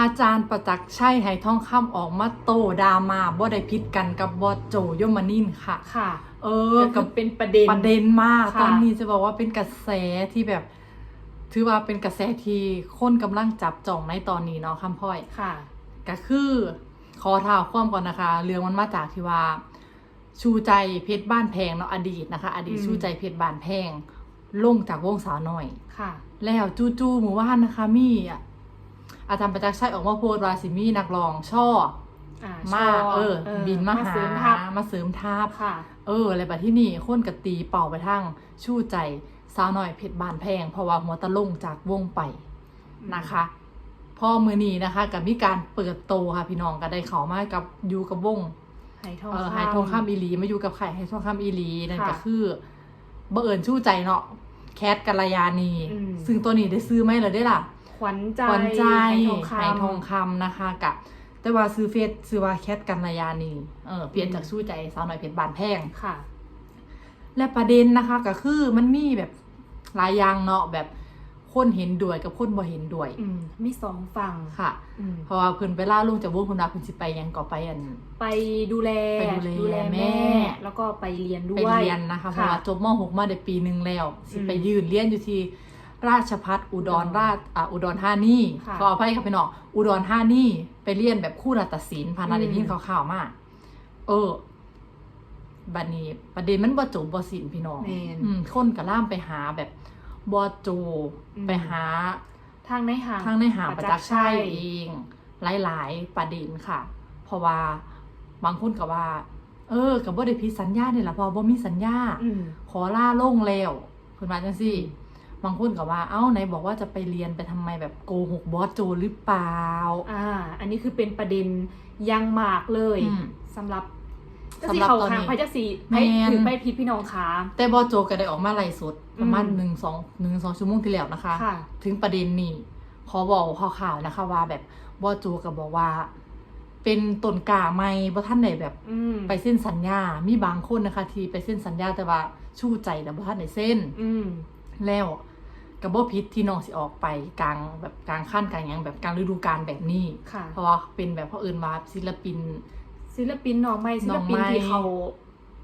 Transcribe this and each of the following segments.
อาจารย์ประจักษ์ชัยไหทองคำออกมาโตดรามาบ่ได้พิดกันกับบอสโจยมนินทร์ค่ะ ค่ะ เอเอออกักับบเป็นประเด็นประเด็นมากค่ะตอนนี้จะบอกว่าเป็นกระแสที่แบบ ถือว่าเป็นกระแสที่คนกำลังจับจ้องในตอนนี้เนาะคำพ่อยค่ะ ก็คือขอท้าวความก่อนนะคะ เรื่องมันมาจากที่ว่า ชูใจเพชรบ้านแพงเนาะอดีตนะคะ อดีตอืมชูใจเพชรบ้านแพงลงจากวงสาวหน่อยค่ะ แล้วจู่ๆหมู่บ้านนะคะมี อะอาจารย์ประจักษ์ชัยออกมาโพสต์ว่าสิมีนักร้องช่ออ่ามาชบเออ บินมาหาเสริมทัพมาเสริมทัพค่ะเอออะไรแบบที่นี่คนกะตีเป่าไปทั้งชู้ใจสาวหน่อยเพชรบานแพง เพราะว่าหัวตะลงจากวงไปนะคะพอมือนี้นะคะกับมีการเปิดโตค่ะพี่น้องก็ได้เขามากับอยู่กับวงไหทองเออคำไฮทองคำอีหลีมาอยู่กับไข่ไฮทองคำอีหลีนั่นค่ะก็คือบังเอิญชู้ใจเนาะแคทกัลยานีอืมซึ่งตัวนี้ได้ซื้อไหมเหรอได้ล่ะ ขวัญใจขวัญใจไหทองไหคำทองคำนะคะกับแต่ว่าซื้อเฟซซื้อว่าแคทกัลยานีเออเปลี่ยนจากชู้ใจสาวหน่อยเพชรบานแพงค่ะ และประเด็นนะคะก็คือมันมีแบบหลายอย่างเนาะแบบคนเห็นด้วยกับคนบ่เห็นด้วยอืมมีสองฝั่งค่ะอืมเพราะว่าเพิ่นไปล่าลูกจากวงคุณดาเพิ่นสิไปหยังก็ไปอัน ไปดูแลไปดูแลแม่ แล้วก็ไปเรียนด้ไปวยเรียนนะคะเพราะว่าจบม .6 มาได้ปีหนึงแล้วสิอืมไปยืนเรียนอยู่ที่ ราชพัฒอุดรราชอ่าอุดรธานีค่ะขออภัยค่ะพี่น้องอุดรธานีไปเรียนแบบคู่รัตศิลป์พานาได้ยินอืม ข่าวๆมาเออบัดนี้ประเด็นมันบ่จบบ่สิ้นพี่น้อง แม่นอืมคนก็ล่ามไปหาแบบบอโจอืม ไปหาทางในหาง ทางในหาประจักษ์ชัยยเองหลายๆประเด็นค่ะ เพราะว่าบางคนก็ว่า เออกับบ่ได้ผิดสัญญาเนี่ยละเพอบ่มีสัญญา อืม ขอล่าลงแล้วเพิ่นว่าจังซี่ บางคนก็ว่า เอ้าไหนบอกว่าจะไปเรียนไปทำไมแบบโกหกบอสโจหรือเปล่า อ่า อันนี้คือเป็นประเด็นยังมากเลยอืมสำหรับจะสำสีหรับเขาตอนคางนี้พระเจ้าสีแม่ไปนถือไปพิษพี่น้องขาแต่บอสโจก็ได้ออกมาไล่สดประมาณอืมหนึ่งสองหนึ่งสองชั่วโมงที่แล้วนะคะค่ะถึงประเด็นนี้ขอบอกข่าวๆนะคะว่าแบบบอจูกับบอกว่า เป็นต้นกล้าไม่บ่ท่านไหนแบบอืมไปเส้นสัญญา มีบางคนนะคะ ที่ไปเส้นสัญญาแต่ว่าชู้ใจแต่บ่ท่านไหนเส้นอืมแล้ว กับบ่พิษที่น้องสิออกไปกลางแบบกลางขั้นกลางหยังแบบกลางฤดูกาลแบบนี้ ค่ะ เพราะว่าเป็นแบบเขาเอื่นว่าศิลปิน ศิลปินน้องใหม่ศิลปินน้องใหม่ ที่เขา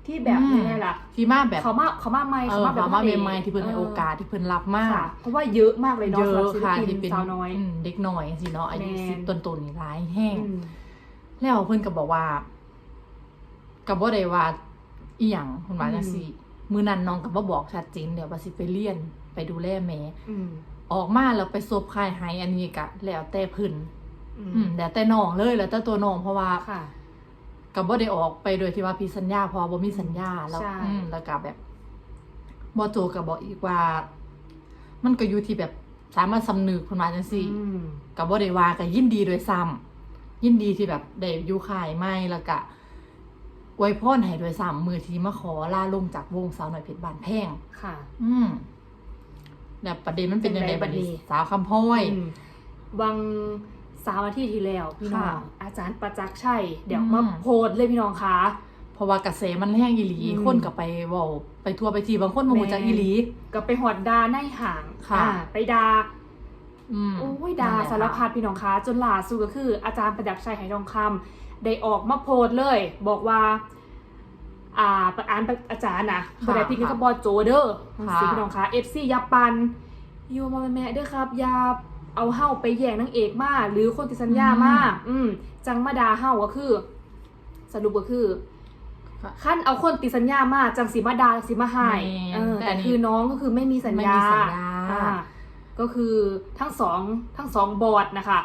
ที่แบบอืมยังไงล่ะที่มาแบบเขามาเขามาใหม่เอเขาอมาแบบเขามาพระกใหม่ๆที่เพิ่นให้โอกาสที่เพิ่นรับมาก ค่ะเพราะว่าเยอะมากเลยเนาะเยสำหรัอะบศิลค่ะปินที่เป็นสาวน้อยมเด็กน้อยสิเนาะอายุแม่นสิบต้นๆนี่ร้ายแห้ง อืม แล้วเพื่อนก็บอกว่ากับว่าได้ว่าอีหยังคุณว่าจังซี่ มือนั้นน้องกับว่าบอกชัดเจนเดี๋ยวว่าสิไปเรียนไปดูแลแม่อืมออกมาแล้วไปซบคายหายอันนี้กะ แล้วแต่เพื้นอือืมมแล้วแต่น้องเลยแล้วแต่ตัวน้องเพราะว่าค่ะ กับว่าได้ออกไปโดยที่ว่าพี่สัญญาเพอบ่มีสัญญาแล้วใช่ อืมแล้วก็แบบบอโจก็บอกอีกว่า มันก็อยู่ที่แบบสามารถสำนึกคุณว่าจังซี่ อืม กับบ่ได้ว่าก็ยินดีโดวยซ้ำยินดีที่แบบได้อยู่ค่ายใหม่แล้วก็ อวยพรให้โดวยซ้ำมือที่มาขอลาลงจากวงสาวหน่อยเพชรบานแพงค่ะ อืมแบบประเด็นมันเป็นยังไงเป็นไงบับัดดนี้นี้สาวคำพ้อยอืมวังสามอาทิตย์ที่แล้วพี่น้องค่ะอาจารย์ประจักษ์ชัยเดี๋ยวอืมมาโพสต์เลยพี่น้องคะเพราะว่ากระแสมันแห้งอีหลีอืมคนก็ไปเว้าไปทัวร์ไปทีบางคนมาหูจากอีหลี ก็ไปหอดดาในห่างค่ะอ่าไปดา อืม โอ้ยดานั่นแหละสารพัดค่ะพี่น้องคะจนล่าสุดก็คือ อาจารย์ประจักษ์ชัยไหทองคำได้ออกมาโพสต์เลย บอกว่า อ่าประอ่านอาจารย์นะบได้พิดกับบอโจเด้อค่ะ สิพี่น้องคะเอฟซียับปันอยู่มาแม่เด้อครับอย่าเอาเฮ้าไปแย่งนางเอกมาหรือคนติดสัญญามาอืม จังมาดาเฮ้าก็คือ สรุปก็คือค่ะขั้นเอาคนติดสัญญามาจังสีมาดาจังสีมาหายแม่นเออแต่แต่อันนี้คือน้องก็คือไม่มีสัญไม่ญามีสัญญา อ่า ก็คือทั้งสองทั้งสองบอร์ดนะคะ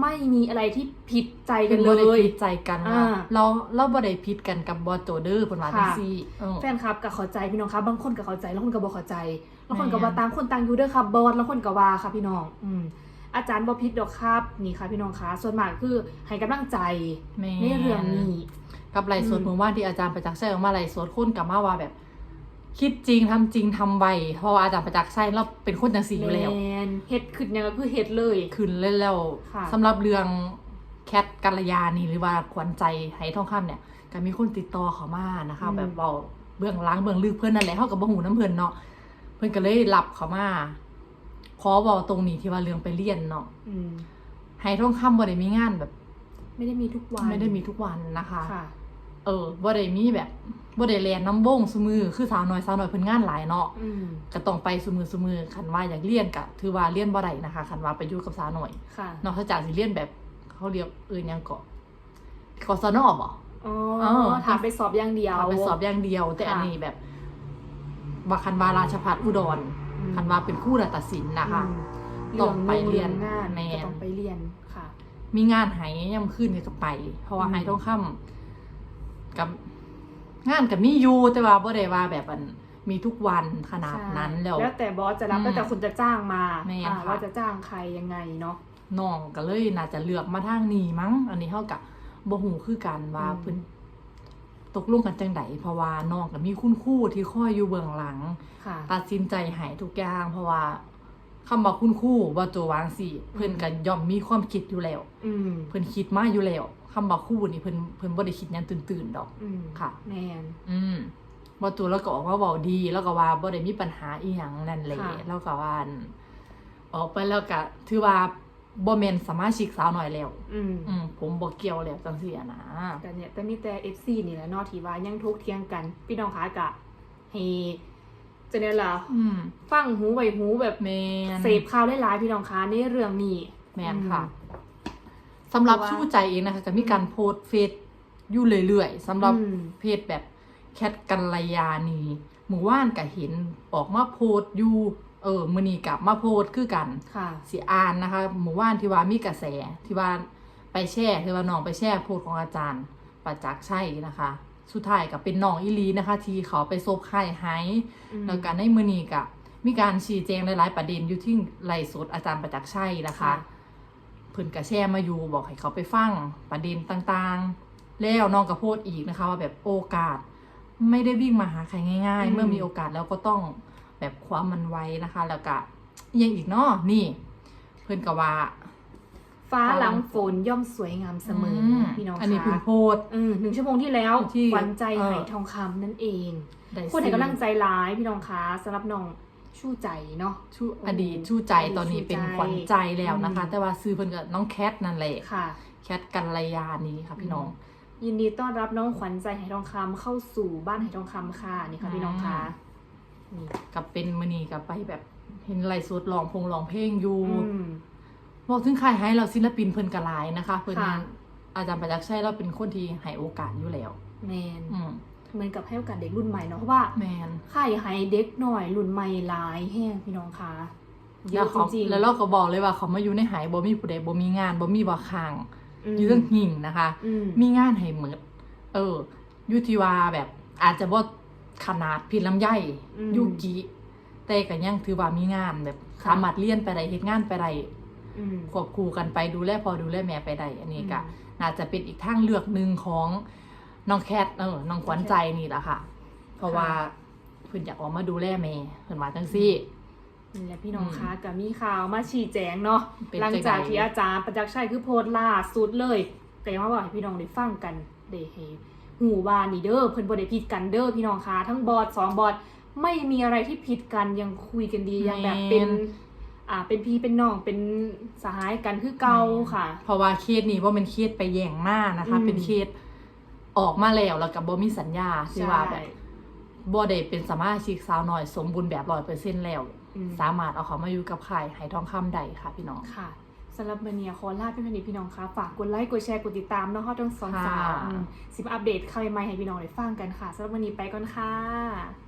ไม่มีอะไรที่ผิดใจกันเลพิ่บ่ได้ยผิดใจกันว่าอ่า เราเราบ่ได้ผิดกันกับบอสโจเดอร์เพิ่นว่าจังค่ะซี่เออ แฟนคลับก็เข้าใจพี่น้องครับบางคนก็เข้าใจแล้วคนก็บ่เข้าใจแล้วคนก็แม่ว่าต่างคนต่างอยู่เด้อครับบอสแล้วคนก็ว่าค่ะพี่น้อง อืมอาจารย์บ่ผิดดอกครับนี่ค่ะพี่น้องคะส่วนมากคือให้กำลังใจแม่ ในเรื่องนี้ กับไลฟ์สดอืม เมื่อวานที่อาจารย์ประจักษ์ชัยออกมาไลฟ์สดคนกลับมาว่าแบบ คิดจริงทำจริงทำไวเพราะว่าอาจารย์ประจักษ์ชัยเราเป็นคนจังสีอยู่แล้วแมนเฮ็ดขึ้นยังก็คือเฮ็ดเลย ขึ้นเล่นแล้วค่ะ สำหรับเรื่องแคทกัลยานี่หรือว่าขวัญใจไหทองคำเนี่ยก็มีคนติดต่อเขามานะคะ อืม แบบเบาเบื้องหล้างเบื้องลึกเพื่อนนั่นแหละเขากับบ่หูน้ำเพื่อนเนาะเพื่อนก็เลยรับเขามาขอบอกตรงนี้ที่ว่าเรื่องไปเรียนเนาะอืมไหไหทองคำบ่ได้มีงานแบบ ไม่ได้มีทุกวันไม่ได้มีทุกวันนะคะ ค่ะ เออบ่ได้มีแบบบ่ได้แลนน้ำวงซุมือคือสาวน้อยสาวน้อยเพิ่นงานหลายเนาะอืมก็ต้องไปซุมือซุมือคันว่าอยากเรียนก็ถือว่าเรียนบ่ได้นะคะคันว่าไปอยู่กับสาวน้อยค่ะนอกจากสิเรียนแบบเขาเรียกเอื่นหยังก็กศนบ่อ๋อเออถามไปสอบอย่างเดียวพาไปสอบอย่างเดียว แต่ค่ะอันนี้แบบว่าคันว่าราชพัฒอุดรอืมคันว่าเป็นคู่รัตศิลป์นะคะอืมต้องไปเรียนงานแม่นก็ต้องไปเรียนค่ะ มีงานไหย่ำขึ้นก็ไป เพราะว่าอืมไหต้องค่ำ กับงานกับมีอยู่แต่ว่าบ่ได้ว่าแบบอันมีทุกวันขนาดนั้นแล้ว แล้วแต่บอสจะรับอืมแล้วแต่คุณจะจ้างมาแม่นอ่าค่ะว่าจะจ้างใครยังไงเนาะน้องก็เลยน่าจะเลือกมาทางนี้มั้ง อันนี้เท่ากับบ่หูคือกันว่าอืมเพิ่นตกลงกันจังไดเพราะว่าน้องก็มีคุณครู่ที่คอยอยู่เบื้องหลังค่ะตัดสินใจใหายทุกอย่างเพราะว่า คำว่าคุณครู่ว่าตัววางสิเพิ่นก็ย่อมมีความคิดอยู่แล้ว อืมเพิ่นคิดมาอยู่แล้วคำว่าครู่นี่เพิ่นเพิ่นบ่ได้คิดหยังตื่นๆดอก อืมค่ะ แมน อืมว่าตัวแล้วก็ออกมาเว้าดี แล้วก็ว่าบ่ได้มีปัญหาอีหยังนั่นแหละค่ะ แล้วก็ว่าอั่นออกไปแล้วก็ถือว่าบ่แม่นสมาชิกสาวน้อยแล้ว อืมอืมผมบอกเกี่ยวแล้วจังซี่อะนะแต่เนี่ยแต่มีแต่ FC นี่แหละเนาะที่ว่ายังทุกข์เทียงกัน พี่น้องคะกะให้ จะเนี่ยล่ะอืมฟังหูไว้หูแบบแมนเสพข่าวได้หลายๆพี่น้องคะในเรื่องนี้ แมนค่ะสำหรับเพราะว่าชู้ใจเองนะคะก็มีการโพสต์เฟซอยู่เรื่อยๆสำหรับอืม เพจแบบแคทกัลยานีหมู่ว่านก็เห็นออกมาโพสต์อยู่เออมื้อนี้กลับมาโพสต์คือกัน ค่ะ สิอ่านนะคะ หมู่ว่านที่ว่ามีกระแสที่ว่าไปแช่ที่ว่าน้องไปแช่โพสต์ของอาจารย์ประจักษ์ชัยนะคะ สุดท้ายก็เป็นน้องอีหลีนะคะ ที่เขาไปซบไข่ไห้อืมแล้วการในมือนี้ก็มีการชี้แจงหลายๆประเด็นอยู่ที่ไลฟ์สดอาจารย์ประจักษ์ชัยนะคะค่ะเพิ่นก็แชร์มาอยู่บอกให้เขาไปฟังประเด็นต่างๆ แล้วน้องก็โพสต์อีกนะคะว่าแบบโอกาสไม่ได้วิ่งมาหาใครง่ายอืๆมเมื่อมีโอกาสแล้วก็ต้องแบบความมันไว้นะคะ แล้วก็ยังอีกเนาะนี่ เพิ่นก็ว่า ฟ้าหลังฝนย่อมสวยงามเสมออม พี่น้องอันนี้คะเพิ่งโพสต์อืมหนึ่งชั่วโมงที่แล้วที่ขวัญใจเออ ไหทองคำนั่นเองได้คนไหนซื้อกำลังใจร้ายพี่น้องคะสำหรับน้องชู้ใจเนาะ ชู้โอ้อดีตชู้ใจตอนนี้เป็นชู้ใจขวัญใจแล้วนะคะ อืม แต่ว่าซื้อเพิ่นก็น้องแคทนั่นแหละ ค่ะ แคทกัลยานี้ค่ะพี่น้อง ยินดีต้อนรับน้องขวัญใจไหทองคำเข้าสู่บ้านไหทองคำค่ะนี่ค่ะพี่น้องคะนี่กับเป็นมือนีกับไปแบบเห็นไลฟ์สดร้องพงร้องเพลงอยู่ อืม บอกถึงใครให้เราศิลปินเพิ่นกระลายนะคะ เพิ่นค่ะ อาจารย์ประจักษ์ชัยเราเป็นคนที่ให้โอกาสอยู่แล้ว แมนอืมเหมือนกับให้โอกาสเด็กรุ่นใหม่เนาะเพราะว่าแมนค่ายให้เด็กหน่อยรุ่นใหม่หลายแห้งพี่น้องคะเยแล้วอะจเขาริงๆแล้วเราก็บอกเลยว่าเขามาอยู่ในหายบ่มีผู้ใดบ่มีงานบ่มีบ่ค้างมอยู่เรื่องหิ่งนะคะ อืมมีงานให้หมดเอออยู่ที่ว่าแบบอาจจะบ่ขนาดพินลำไยอืมยูกิแต่ก็ยังถือว่ามีงานแบบค่ะ สามารถเรียนไปได้เฮ็ดงานไปได้อืม ควบคู่กันไปดูแลพอดูแลแม่ไปได้อันนี้ก็อืมน่าจะเป็นอีกทางเลือกหนึ่งของน้องแคทเออน้องขวัญใจนี่แหละค่ะ เพราะว่าเพิ่นอยากออกมาดูแลแม่เพิ่นมาจังซี่นี่แหละพี่น้องอืมคะกับมีข่าวมาชี้แจงเนาะเป็นหลังจากจังใดที่อาจารย์ประจักษ์ชัยคือโพสต์ล่าสุดเลยก็ยังมาบอกให้พี่น้องได้ฟังกันได้ให้หูว่านี่เด้อเพิ่นบ่ได้ผิดกันเด้อพี่น้องคะทั้งบอดสองบอดไม่มีอะไรที่ผิดกันยังคุยกันดียังแบบเป็น อ่าเป็นพี่เป็นน้องเป็นสหายกันคือเก่าค่ะ เพราะว่าเคสนี้ว่าเป็นเคสไปแย่งมานะคะ อืม เป็นเคสออกมาแล้วแล้วกับบ่มีสัญญาที่ว่าแบบใช่บ่ได้เป็นสมาชิกสาวน้อยสมบูรณ์แบบร้อยเปอร์เซ็นต์แล้ว อืม สามารถเอาเขามาอยู่กับข่ายไหทองคำใดค่ะพี่น้อง ค่ะสำหรับวันนี้ขอลาไปเพียงเท่านี้พี่น้องคะฝากกดไลค์กดแชร์กดติดตามเนาะฮอตทั้งสองสาวค่ะ อืมสิมาอัปเดตข่าวใหม่ๆให้พี่น้องได้ฟังกันค่ะสำหรับวันนี้ไปก่อนค่ะ